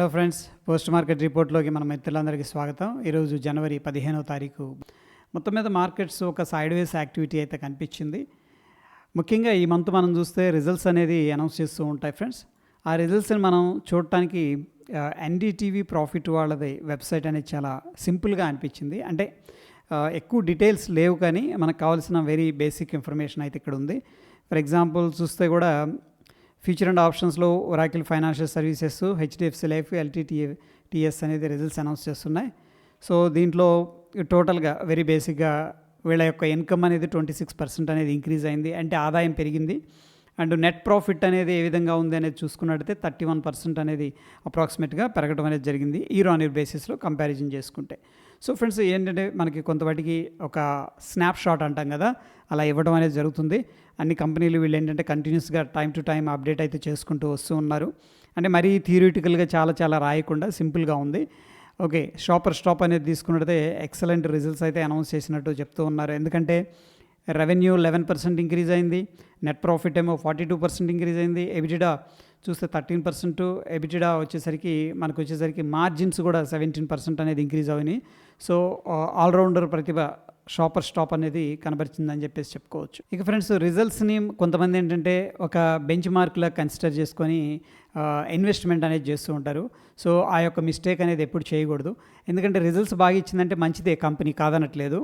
Hello friends post market రిపోర్ట్లోకి మన మిత్రులందరికీ స్వాగతం. ఈరోజు జనవరి పదిహేనవ తారీఖు. మొత్తం మీద మార్కెట్స్ ఒక సైడ్వేస్ యాక్టివిటీ అయితే కనిపించింది. ముఖ్యంగా ఈ మంత్ మనం చూస్తే రిజల్ట్స్ అనేది అనౌన్స్ చేస్తూ ఉంటాయి ఫ్రెండ్స్. ఆ రిజల్ట్స్ని మనం చూడటానికి ఎన్డీటీవీ ప్రాఫిట్ వాళ్ళది వెబ్సైట్ అనేది చాలా సింపుల్గా అనిపించింది. అంటే ఎక్కువ డీటెయిల్స్ లేవు కానీ మనకు కావాల్సిన వెరీ బేసిక్ ఇన్ఫర్మేషన్ అయితే ఇక్కడ ఉంది. ఫర్ ఎగ్జాంపుల్ చూస్తే కూడా ఫ్యూచర్ అండ్ ఆప్షన్స్లో Oracle financial services HDFC life LTT TS అనేది రిజల్ట్స్ అనౌన్స్ చేస్తున్నాయి. సో దీంట్లో టోటల్గా వెరీ బేసిక్గా వీళ్ళ యొక్క ఇన్కమ్ అనేది ట్వంటీ సిక్స్ పర్సెంట్ అనేది ఇంక్రీజ్ అయింది. అంటే ఆదాయం పెరిగింది. అండ్ నెట్ ప్రాఫిట్ అనేది ఏ విధంగా ఉంది అనేది చూసుకున్నట్టయితే థర్టీ వన్ పర్సెంట్ అనేది అప్రాక్సిమేట్గా పెరగడం అనేది జరిగింది. ఈ ఆన్ ఇయర్ బేసిస్లో కంపారిజన్ చేసుకుంటే. సో ఫ్రెండ్స్ ఏంటంటే మనకి కొంతవాటికి ఒక స్నాప్ షాట్ అంటాం కదా అలా ఇవ్వడం అనేది జరుగుతుంది. అన్ని కంపెనీలు వీళ్ళు ఏంటంటే కంటిన్యూస్గా టైం టు టైం అప్డేట్ అయితే చేసుకుంటూ వస్తూ ఉన్నారు. అంటే మరీ థియరిటికల్గా చాలా చాలా రాయకుండా సింపుల్గా ఉంది. ఓకే షాపర్ స్టాప్ అనేది తీసుకున్నట్టే ఎక్సలెంట్ రిజల్ట్స్ అయితే అనౌన్స్ చేసినట్టు చెప్తూ ఉన్నారు. ఎందుకంటే రెవెన్యూ లెవెన్ పర్సెంట్ ఇంక్రీజ్ అయింది నెట్ ప్రాఫిట్ ఏమో ఫార్టీ టూ పర్సెంట్ ఇంక్రీజ్ అయింది ఎబిటిడా చూస్తే థర్టీన్ పర్సెంట్ ఎబిటిడా వచ్చేసరికి మనకు వచ్చేసరికి మార్జిన్స్ కూడా సెవెంటీన్ పర్సెంట్ అనేది ఇంక్రీజ్ అయినాయి సో ఆల్రౌండర్ ప్రతిభ షాపర్ స్టాప్ అనేది కనబరిచిందని చెప్పేసి చెప్పుకోవచ్చు. ఇక ఫ్రెండ్స్ రిజల్ట్స్ని కొంతమంది ఏంటంటే ఒక బెంచ్ మార్క్లా కన్సిడర్ చేసుకొని ఇన్వెస్ట్మెంట్ అనేది చేస్తూ ఉంటారు. సో ఆ యొక్క మిస్టేక్ అనేది ఎప్పుడు చేయకూడదు. ఎందుకంటే రిజల్ట్స్ బాగా ఇచ్చిందంటే మంచిదే కంపెనీ కాదనట్లేదు.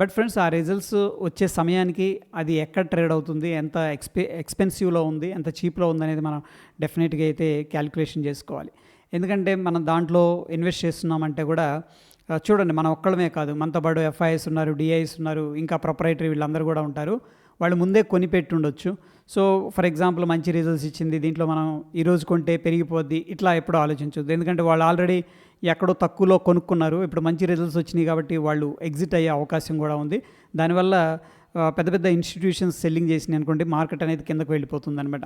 బట్ ఫ్రెండ్స్ ఆ రిజల్ట్స్ వచ్చే సమయానికి అది ఎక్కడ ట్రేడ్ అవుతుంది ఎంత ఎక్స్పె ఎక్స్పెన్సివ్లో ఉంది ఎంత చీప్లో ఉంది అనేది మనం డెఫినెట్గా అయితే క్యాలిక్యులేషన్ చేసుకోవాలి. ఎందుకంటే మనం దాంట్లో ఇన్వెస్ట్ చేస్తున్నామంటే కూడా చూడండి మనం ఒక్కడమే కాదు మనతో పాటు ఎఫ్ఐఎస్ ఉన్నారు డిఐఎస్ ఉన్నారు ఇంకా ప్రొపరేటరీ వీళ్ళందరూ కూడా ఉంటారు. వాళ్ళు ముందే కొనిపెట్టి ఉండొచ్చు సో ఫర్ ఎగ్జాంపుల్ మంచి రిజల్ట్స్ ఇచ్చింది దీంట్లో మనం ఈరోజు కొంటే పెరిగిపోద్ది ఇట్లా ఎప్పుడు ఆలోచించొద్దు. ఎందుకంటే వాళ్ళు ఆల్రెడీ ఎక్కడో తక్కువలో కొనుక్కున్నారు. ఇప్పుడు మంచి రిజల్ట్స్ వచ్చినాయి కాబట్టి వాళ్ళు ఎగ్జిట్ అయ్యే అవకాశం కూడా ఉంది. దానివల్ల పెద్ద పెద్ద ఇన్స్టిట్యూషన్స్ సెల్లింగ్ చేసినాయి అనుకోండి మార్కెట్ అనేది కిందకు వెళ్ళిపోతుంది అనమాట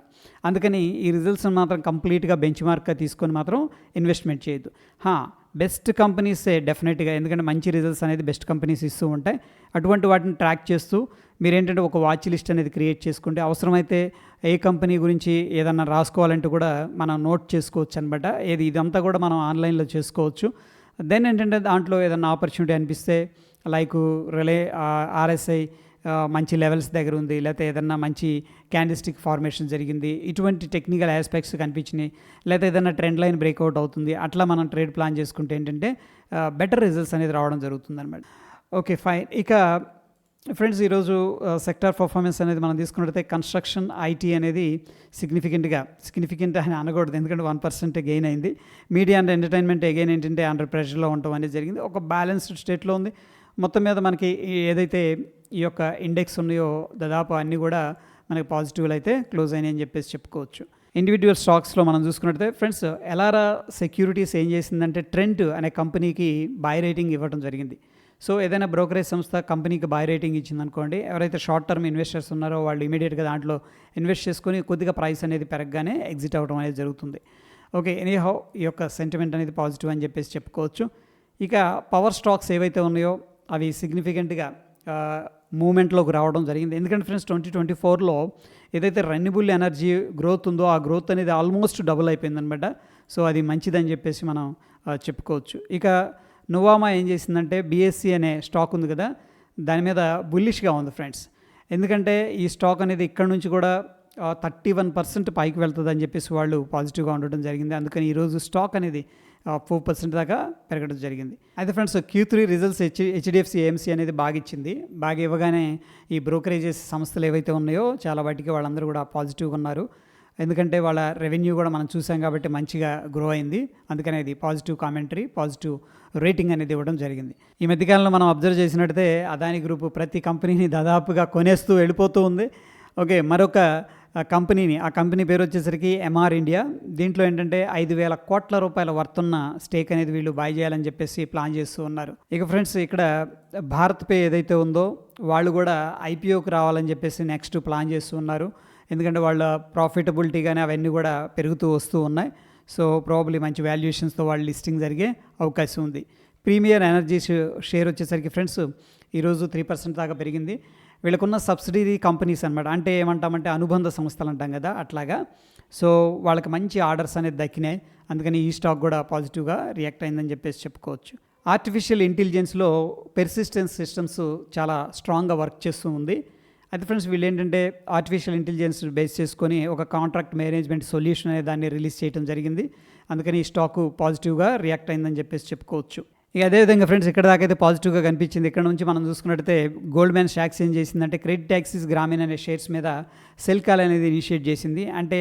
అందుకని ఈ రిజల్ట్స్ని మాత్రం కంప్లీట్గా బెంచ్ మార్క్గా తీసుకొని మాత్రం ఇన్వెస్ట్మెంట్ చేయొద్దు. హా బెస్ట్ కంపెనీసే డెఫినెట్గా ఎందుకంటే మంచి రిజల్ట్స్ అనేది బెస్ట్ కంపెనీస్ ఇస్తూ ఉంటాయి. అటువంటి వాటిని ట్రాక్ చేస్తూ మీరేంటంటే ఒక వాచ్ లిస్ట్ అనేది క్రియేట్ చేసుకుంటే అవసరమైతే ఏ కంపెనీ గురించి ఏదన్నా రాసుకోవాలంటే కూడా మనం నోట్ చేసుకోవచ్చు అనమాట ఏది ఇదంతా కూడా మనం ఆన్లైన్లో చేసుకోవచ్చు. దెన్ ఏంటంటే దాంట్లో ఏదన్నా ఆపర్చునిటీ అనిపిస్తే లైక్ రిలే ఆర్ఎస్ఐ మంచి లెవెల్స్ దగ్గర ఉంది లేకపోతే ఏదన్నా మంచి క్యాండిస్టిక్ ఫార్మేషన్ జరిగింది ఇటువంటి టెక్నికల్ ఆస్పెక్ట్స్ కనిపించినాయి లేకపోతే ఏదైనా ట్రెండ్ లైన్ బ్రేక్అవుట్ అవుతుంది అట్లా మనం ట్రేడ్ ప్లాన్ చేసుకుంటే ఏంటంటే బెటర్ రిజల్ట్స్ అనేది రావడం జరుగుతుంది అనమాట ఓకే ఫైన్ ఇక ఫ్రెండ్స్ ఈరోజు సెక్టార్ పర్ఫార్మెన్స్ అనేది మనం తీసుకున్నట్టయితే కన్స్ట్రక్షన్ ఐటీ అనేది సిగ్నిఫికెంట్గా సిగ్నిఫికెంట్ అని అనకూడదు ఎందుకంటే వన్ పర్సెంట్ గెయిన్ అయింది. మీడియా అండ్ ఎంటర్టైన్మెంట్ అగైన్ ఏంటంటే అండర్ ప్రెషర్లో ఉండటం అనేది జరిగింది. ఒక బ్యాలెన్స్డ్ స్టేట్లో ఉంది. మొత్తం మీద మనకి ఏదైతే ఈ యొక్క ఇండెక్స్ ఉన్నాయో దాదాపు అన్నీ కూడా మనకి పాజిటివ్లు అయితే క్లోజ్ అయినాయని చెప్పేసి చెప్పుకోవచ్చు. ఇండివిజువల్ స్టాక్స్లో మనం చూసుకున్నట్టయితే ఫ్రెండ్స్ ఎలారా సెక్యూరిటీస్ ఏం చేసిందంటే ట్రెంట్ అనే కంపెనీకి బై రేటింగ్ ఇవ్వడం జరిగింది. సో ఏదైనా బ్రోకరేజ్ సంస్థ కంపెనీకి బై రేటింగ్ ఇచ్చిందనుకోండి ఎవరైతే షార్ట్ టర్మ్ ఇన్వెస్టర్స్ ఉన్నారో వాళ్ళు ఇమీడియట్గా దాంట్లో ఇన్వెస్ట్ చేసుకొని కొద్దిగా ప్రైస్ అనేది పెరగగానే ఎగ్జిట్ అవ్వడం అనేది జరుగుతుంది. ఓకే ఎనీహౌ ఈ యొక్క సెంటిమెంట్ అనేది పాజిటివ్ అని చెప్పేసి చెప్పుకోవచ్చు. ఇక పవర్ స్టాక్స్ ఏవైతే ఉన్నాయో అవి సిగ్నిఫికెంట్గా మూమెంట్లోకి రావడం జరిగింది. ఎందుకంటే ఫ్రెండ్స్ ట్వంటీ ట్వంటీ ఫోర్లో ఏదైతే రెన్యూబుల్ ఎనర్జీ గ్రోత్ ఉందో ఆ గ్రోత్ అనేది ఆల్మోస్ట్ డబుల్ అయిపోయింది అనమాట సో అది మంచిదని చెప్పేసి మనం చెప్పుకోవచ్చు. ఇక నువామా ఏం చేసిందంటే బీఎస్సీ అనే స్టాక్ ఉంది కదా దాని మీద బుల్లిష్గా ఉంది ఫ్రెండ్స్ ఎందుకంటే ఈ స్టాక్ అనేది ఇక్కడ నుంచి కూడా థర్టీ వన్ పర్సెంట్ పైకి వెళ్తుంది అని చెప్పేసి వాళ్ళు పాజిటివ్గా ఉండటం జరిగింది. అందుకని ఈరోజు స్టాక్ అనేది ఫోర్ పర్సెంట్ దాకా పెరగడం జరిగింది. అయితే friends Q three results H HDFC AMC అనేది బాగా ఇచ్చింది బాగా ఇవ్వగానే ఈ బ్రోకరేజెస్ సంస్థలు ఏవైతే ఉన్నాయో చాలా వాటికి వాళ్ళందరూ కూడా పాజిటివ్గా ఉన్నారు. ఎందుకంటే వాళ్ళ రెవెన్యూ కూడా మనం చూసాం కాబట్టి మంచిగా గ్రో అయింది. అందుకనే ఇది పాజిటివ్ కామెంటరీ పాజిటివ్ రేటింగ్ అనేది ఇవ్వడం జరిగింది. ఈ మధ్యకాలంలో మనం అబ్జర్వ్ చేసినట్టయితే అదాని గ్రూప్ ప్రతి కంపెనీని దాదాపుగా కొనేస్తూ వెళ్ళిపోతూ ఉంది. ఓకే మరొక కంపెనీని ఆ కంపెనీ పేరు వచ్చేసరికి ఎంఆర్ ఇండియా దీంట్లో ఏంటంటే ఐదు వేల కోట్ల రూపాయల వర్తున్న స్టేక్ అనేది వీళ్ళు బై చేయాలని చెప్పేసి ప్లాన్ చేస్తూ ఉన్నారు. ఇక ఫ్రెండ్స్ ఇక్కడ భారత్ పే ఏదైతే ఉందో వాళ్ళు కూడా ఐపీఓకి రావాలని చెప్పేసి నెక్స్ట్ ప్లాన్ చేస్తూ ఉన్నారు. ఎందుకంటే వాళ్ళ ప్రాఫిటబిలిటీ కానీ అవన్నీ కూడా పెరుగుతూ వస్తూ ఉన్నాయి. సో ప్రాబ్లీ మంచి వాల్యుయేషన్స్తో వాళ్ళు లిస్టింగ్ జరిగే అవకాశం ఉంది. ప్రీమియర్ ఎనర్జీ షేర్ వచ్చేసరికి ఫ్రెండ్స్ ఈరోజు త్రీ పర్సెంట్ దాకా పెరిగింది. వీళ్ళకున్న సబ్సిడరీ కంపెనీస్ అనమాట అంటే ఏమంటామంటే అనుబంధ సంస్థలు అంటాం కదా అట్లాగా. సో వాళ్ళకి మంచి ఆర్డర్స్ అనేది దక్కినాయి. అందుకని ఈ స్టాక్ కూడా పాజిటివ్గా రియాక్ట్ అయిందని చెప్పేసి చెప్పుకోవచ్చు. ఆర్టిఫిషియల్ ఇంటెలిజెన్స్లో పెర్సిస్టెన్స్ సిస్టమ్స్ చాలా స్ట్రాంగ్గా వర్క్ చేస్తూ ఉంది. అయితే ఫ్రెండ్స్ వీళ్ళు ఏంటంటే ఆర్టిఫిషియల్ ఇంటెలిజెన్స్ బేస్ చేసుకొని ఒక కాంట్రాక్ట్ మేనేజ్మెంట్ సొల్యూషన్ అనే దాన్ని రిలీజ్ చేయడం జరిగింది. అందుకని ఈ స్టాకు పాజిటివ్గా రియాక్ట్ అయిందని చెప్పేసి చెప్పుకోవచ్చు. ఇక అదేవిధంగా ఫ్రెండ్స్ ఇక్కడ దాకా అయితే పాజిటివ్గా కనిపించింది. ఇక్కడ నుంచి మనం చూసుకున్నట్టయితే గోల్డ్ మ్యాన్ షాక్స్ ఏం చేసిందంటే క్రెడిట్ ట్యాక్సీస్ గ్రామీణ అనే షేర్స్ మీద సెల్ కాల్ అనేది ఇనిషియేట్ చేసింది. అంటే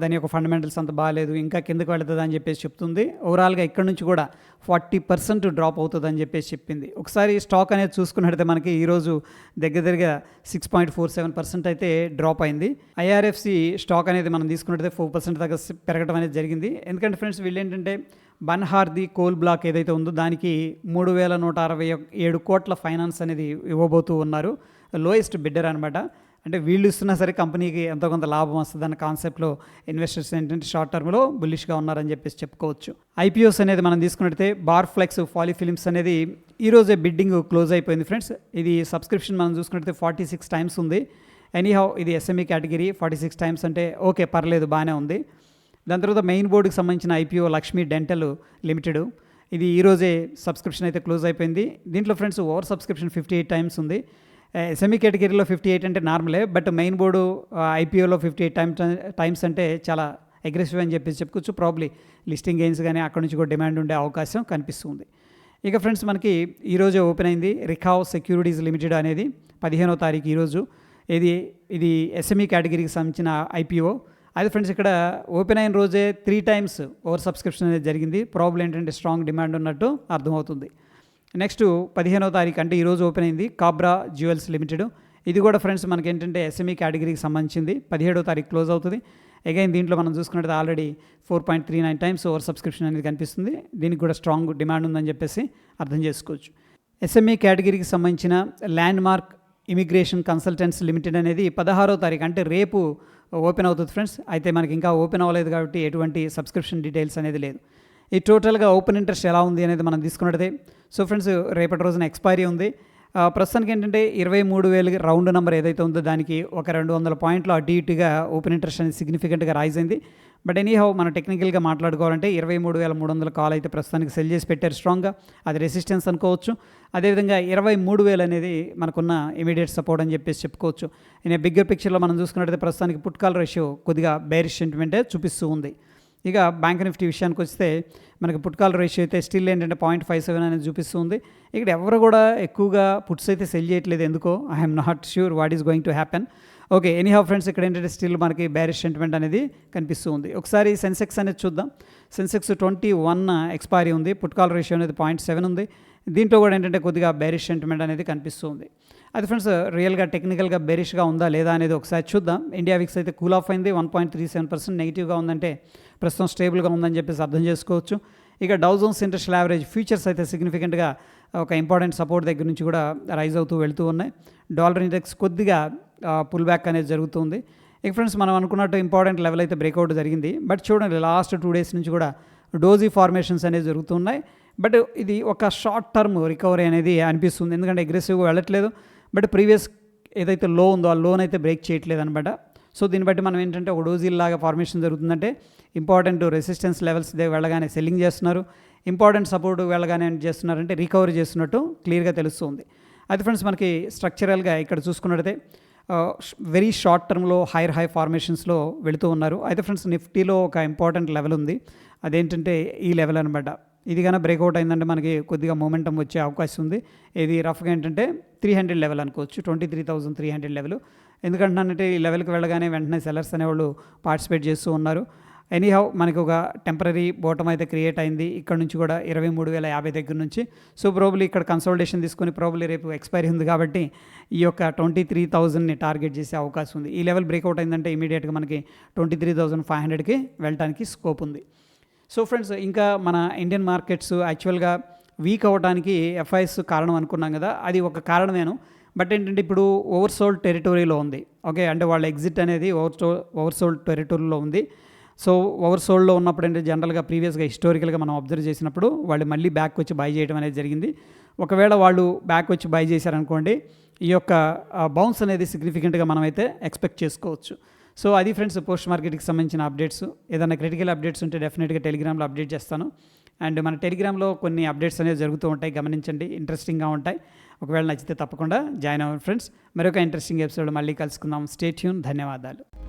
దాని యొక్క ఫండమెంటల్స్ అంత బాగాలేదు ఇంకా కిందకు వెళుతుంది అని చెప్పేసి చెప్తుంది. ఓవరాల్గా ఇక్కడ నుంచి కూడా ఫార్టీ పర్సెంట్ డ్రాప్ అవుతుంది అని చెప్పేసి చెప్పింది. ఒకసారి స్టాక్ అనేది చూసుకున్నట్టయితే మనకి ఈరోజు దగ్గర దగ్గరగా six point four seven percent అయితే డ్రాప్ అయింది. ఐఆర్ఎఫ్సి స్టాక్ అనేది మనం తీసుకున్నట్టయితే ఫోర్ పర్సెంట్ దాకా పెరగడం అనేది జరిగింది. ఎందుకంటే ఫ్రెండ్స్ వీళ్ళు ఏంటంటే బన్హార్ది కోల్ బ్లాక్ ఏదైతే ఉందో దానికి మూడు వేల నూట అరవై ఏడు కోట్ల ఫైనాన్స్ అనేది ఇవ్వబోతూ ఉన్నారు. లోయెస్ట్ బిడ్డర్ అనమాట అంటే వీళ్ళు ఇస్తున్నా సరే కంపెనీకి ఎంతో కొంత లాభం వస్తుంది అన్న కాన్సెప్ట్లో ఇన్వెస్టర్స్ ఏంటంటే షార్ట్ టర్మ్లో బుల్లిష్గా ఉన్నారని చెప్పేసి చెప్పుకోవచ్చు. ఐపీఓస్ అనేది మనం తీసుకున్నట్టయితే బార్ ఫ్లెక్స్ ఫాలీ ఫిలిమ్స్ అనేది ఈరోజే బిడ్డింగ్ క్లోజ్ అయిపోయింది ఫ్రెండ్స్ ఇది సబ్స్క్రిప్షన్ మనం చూసుకున్నట్టయితే ఫార్టీ సిక్స్ టైమ్స్ ఉంది. ఎనీహౌ ఇది SME category forty six times అంటే ఓకే పర్లేదు బాగానే ఉంది. దాని తర్వాత మెయిన్ బోర్డుకి సంబంధించిన ఐపీఓ లక్ష్మీ డెంటల్ లిమిటెడ్. ఇది ఈరోజే సబ్స్క్రిప్షన్ అయితే క్లోజ్ అయిపోయింది. దీంట్లో friends over subscription fifty eight times ఉంది. సెమీ కేటగిరీలో ఫిఫ్టీ ఎయిట్ అంటే నార్మలే బట్ మెయిన్ బోర్డు ఐపీఓలో ఫిఫ్టీ ఎయిట్ టైమ్స్ టైమ్స్ అంటే చాలా అగ్రెసివ్ అని చెప్పేసి చెప్పుకోవచ్చు. ప్రాబ్లీ లిస్టింగ్ గెయిన్స్ కానీ అక్కడ నుంచి కూడా డిమాండ్ ఉండే అవకాశం కనిపిస్తుంది. ఇక ఫ్రెండ్స్ మనకి ఈరోజే ఓపెన్ అయింది రికావ్ సెక్యూరిటీస్ లిమిటెడ్ అనేది పదిహేనో తారీఖు ఈరోజు ఇది ఇది ఎస్ఎంఈ కేటగిరీకి సంబంధించిన ఐపీఓ. అయితే ఫ్రెండ్స్ ఇక్కడ ఓపెన్ అయిన రోజే త్రీ టైమ్స్ ఓవర్ సబ్స్క్రిప్షన్ అనేది జరిగింది. ప్రాబ్లం ఏంటంటే స్ట్రాంగ్ డిమాండ్ ఉన్నట్టు అర్థమవుతుంది. నెక్స్ట్ పదిహేనో తారీఖు అంటే ఈరోజు ఓపెన్ అయింది కాబ్రా జ్యువెల్స్ లిమిటెడ్ ఇది కూడా ఫ్రెండ్స్ మనకి ఏంటంటే ఎస్ఎంఈ కేటగిరీకి సంబంధించింది. పదిహేడో తారీఖు క్లోజ్ అవుతుంది. అగైన్ దీంట్లో మనం చూసుకున్నట్టు already four point three nine times over subscription అనేది కనిపిస్తుంది. దీనికి కూడా స్ట్రాంగ్ డిమాండ్ ఉందని చెప్పేసి అర్థం చేసుకోవచ్చు. ఎస్ఎంఈ కేటగిరీకి సంబంధించిన land mark immigration consultants limited అనేది పదహారో తారీఖు అంటే రేపు ఓపెన్ అవుతుంది ఫ్రెండ్స్. అయితే మనకి ఇంకా ఓపెన్ అవ్వలేదు కాబట్టి ఎటువంటి సబ్స్క్రిప్షన్ డీటెయిల్స్ అనేది లేదు. ఈ టోటల్గా ఓపెన్ ఇంట్రెస్ట్ ఎలా ఉంది అనేది మనం తీసుకున్నట్టే. సో ఫ్రెండ్స్ రేపటి రోజున ఎక్స్పైరీ ఉంది. ప్రస్తుతానికి ఏంటంటే ఇరవై మూడు వేలు రౌండ్ నెంబర్ ఏదైతే ఉందో దానికి ఒక రెండు వందల పాయింట్లు అటు ఇటుగా ఓపెన్ ఇంట్రెస్ట్ అనేది సిగ్నిఫికెంట్గా రైజ్ అయింది. బట్ ఎనీహౌ మనం టెక్నికల్గా మాట్లాడుకోవాలంటే ఇరవై మూడు వేల మూడు వందల కాల్ అయితే ప్రస్తుతానికి సెల్ చేసి పెట్టారు స్ట్రాంగ్గా. అది రెసిస్టెన్స్ అనుకోవచ్చు. అదేవిధంగా ఇరవై మూడు వేలు అనేది మనకున్న ఇమీడియట్ సపోర్ట్ అని చెప్పేసి చెప్పుకోవచ్చు. ఇన్ బిగ్గర్ పిక్చర్లో మనం చూసుకున్నట్టయితే ప్రస్తుతానికి పుట్ కాల్ రేషియో కొద్దిగా బేరిష్ సెంటిమెంటే చూపిస్తూ ఉంది. ఇక బ్యాంక్ నిఫ్టీ విషయానికి వస్తే మనకి పుట్కాల రేషియో అయితే స్టిల్ ఏంటంటే పాయింట్ ఫైవ్ సెవెన్ అనేది చూపిస్తుంది. ఇక్కడ ఎవరు కూడా ఎక్కువగా పుట్స్ అయితే సెల్ చేయట్లేదు ఎందుకో? I'm not sure what is going to happen okay anyhow friends ఇక్కడ ఏంటంటే స్టిల్ మనకి బ్యారిష్ సెంటిమెంట్ అనేది కనిపిస్తూ ఉంది ఒకసారి సెన్సెక్స్ అనేది చూద్దాం. సెన్సెక్స్ ట్వంటీ వన్ ఎక్స్పైరీ ఉంది. పుట్కాల రేషియో అనేది పాయింట్ సెవెన్ ఉంది. దీంట్లో కూడా ఏంటంటే కొద్దిగా బ్యారిష్ సెంటిమెంట్ అనేది కనిపిస్తూ అది ఫ్రెండ్స్ రియల్గా టెక్నికల్గా బెరిష్గా ఉందా లేదా అనేది ఒకసారి చూద్దాం. ఇండియా విక్స్ అయితే కూల్ ఆఫ్ అయింది one point three seven percent నెగిటివ్గా ఉందంటే ప్రస్తుతం స్టేబుల్గా ఉందని చెప్పేసి అర్థం చేసుకోవచ్చు. ఇక డౌజోన్స్ ఇంట్రెస్ట్ యావరేజ్ ఫ్యూచర్స్ అయితే సిగ్నిఫికెంట్గా ఒక ఇంపార్టెంట్ సపోర్ట్ దగ్గర నుంచి కూడా రైజ్ అవుతూ వెళ్తూ ఉన్నాయి. డాలర్ ఇండెక్స్ కొద్దిగా పుల్ బ్యాక్ అనేది జరుగుతుంది. ఇక ఫ్రెండ్స్ మనం అనుకున్నట్టు ఇంపార్టెంట్ లెవెల్ అయితే బ్రేక్అవుట్ జరిగింది. బట్ చూడండి లాస్ట్ టూ డేస్ నుంచి కూడా డోజీ ఫార్మేషన్స్ అనేవి జరుగుతున్నాయి. బట్ ఇది ఒక షార్ట్ టర్మ్ రికవరీ అనేది అనిపిస్తుంది. ఎందుకంటే అగ్రెసివ్గా వెళ్ళట్లేదు. బట్ ప్రీవియస్ ఏదైతే లో ఉందో ఆ లోన్ అయితే బ్రేక్ చేయట్లేదు అనమాట సో దీన్ని బట్టి మనం ఏంటంటే ఒక డోజీల్ లాగా ఫార్మేషన్ జరుగుతుందంటే ఇంపార్టెంట్ రెసిస్టెన్స్ లెవెల్స్ దగ్గర వెళ్ళగానే సెల్లింగ్ చేస్తున్నారు. ఇంపార్టెంట్ సపోర్ట్ వెళ్ళగానే ఏం చేస్తున్నారంటే రికవరీ చేస్తున్నట్టు క్లియర్గా తెలుస్తుంది. అయితే ఫ్రెండ్స్ మనకి స్ట్రక్చరల్గా ఇక్కడ చూసుకున్నట్టయితే వెరీ షార్ట్ టర్మ్లో హైర్ హై ఫార్మేషన్స్లో వెళుతూ ఉన్నారు. అయితే ఫ్రెండ్స్ నిఫ్టీలో ఒక ఇంపార్టెంట్ లెవెల్ ఉంది. అదేంటంటే ఈ లెవెల్ అనమాట ఇది కానీ బ్రేక్అవుట్ అయిందంటే మనకి కొద్దిగా మూమెంటం వచ్చే అవకాశం ఉంది. ఇది రఫ్గా ఏంటంటే త్రీ హండ్రెడ్ లెవెల్ అనుకోవచ్చు twenty three thousand three hundred level ఎందుకంటున్నానంటే ఈ లెవెల్కి వెళ్ళగానే వెంటనే సెలర్స్ అనేవాళ్ళు పార్టిసిపేట్ చేస్తూ ఉన్నారు. ఎనీహౌ మనకి ఒక టెంపరీ బోటం అయితే క్రియేట్ అయింది. ఇక్కడ నుంచి కూడా ఇరవై మూడు వేల యాభై దగ్గర నుంచి. సో ప్రోబులీ ఇక్కడ కన్సల్టేషన్ తీసుకొని ప్రాబ్లీ రేపు ఎక్స్పైరీ ఉంది కాబట్టి ఈ యొక్క ట్వంటీ త్రీ థౌజండ్ని టార్గెట్ చేసే అవకాశం ఉంది. ఈ లెవెల్ బ్రేక్అవుట్ అయిందంటే ఇమీడియట్గా మనకి ట్వంటీ త్రీ థౌజండ్ ఫైవ్ హండ్రెడ్కి వెళ్ళడానికి స్కోప్ ఉంది. సో ఫ్రెండ్స్ ఇంకా మన ఇండియన్ మార్కెట్స్ యాక్చువల్గా వీక్ అవ్వడానికి ఎఫ్ఐఎస్ కారణం అనుకున్నాం కదా అది ఒక కారణమేను. బట్ ఏంటంటే ఇప్పుడు ఓవర్సోల్డ్ టెరిటరీలో ఉంది. ఓకే అంటే వాళ్ళ ఎగ్జిట్ అనేది ఓవర్సో ఓవర్సోల్డ్ టెరిటరీలో ఉంది. సో ఓవర్సోల్డ్లో ఉన్నప్పుడు అంటే జనరల్గా ప్రీవియస్గా హిస్టోరికల్గా మనం అబ్జర్వ్ చేసినప్పుడు వాళ్ళు మళ్ళీ బ్యాక్ వచ్చి బై చేయడం అనేది జరిగింది. ఒకవేళ వాళ్ళు బ్యాక్ వచ్చి బై చేశారనుకోండి ఈ యొక్క బౌన్స్ అనేది సిగ్నిఫికెంట్గా మనమైతే ఎక్స్పెక్ట్ చేసుకోవచ్చు. సో అది ఫ్రెండ్స్ పోస్ట్ మార్కెట్కి సంబంధించిన అప్డేట్స్. ఏదైనా క్రిటికల్ అప్డేట్స్ ఉంటే డెఫినెట్గా టెలిగ్రామ్లో అప్డేట్ చేస్తాను. అండ్ మన టెలిగ్రామ్లో కొన్ని అప్డేట్స్ అనేవి జరుగుతూ ఉంటాయి గమనించండి. ఇంట్రెస్టింగ్గా ఉంటాయి. ఒకవేళ నచ్చితే తప్పకుండా జాయిన్ అవ్వండి ఫ్రెండ్స్. మరొక ఇంట్రెస్టింగ్ ఎపిసోడ్ మళ్ళీ కలుసుకుందాం. స్టేట్యూన్ ధన్యవాదాలు.